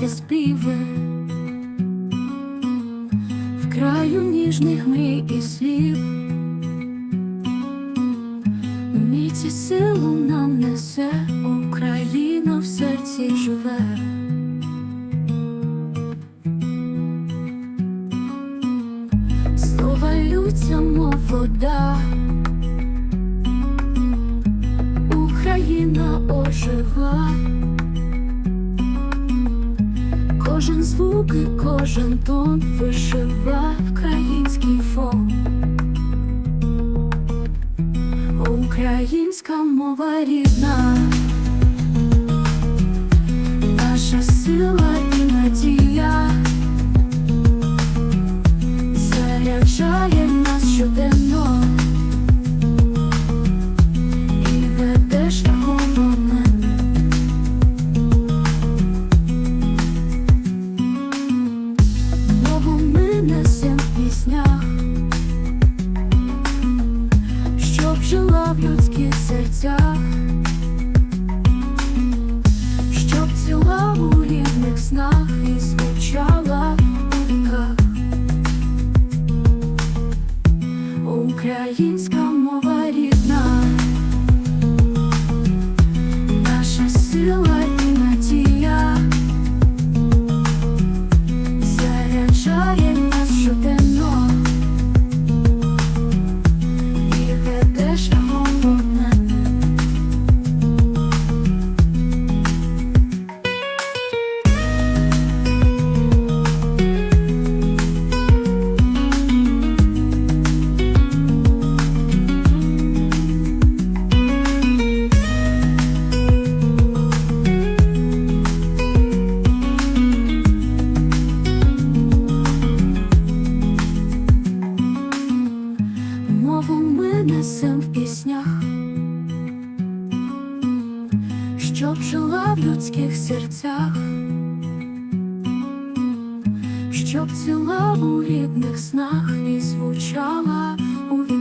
наші співи в краю ніжних мрій і слів, міці силу нам несе, Україна в серці живе. Слова лються, мов вода, Україна ожива. Кожен звук і кожен тон вишива український фон. Українська мова рідна, в людських серцях, щоб ціла у рідних снах і звучала у. Українська мова рідна, наша сила і несем в піснях, щоб жила в людських серцях, щоб ціла у рідних снах і звучала у віках.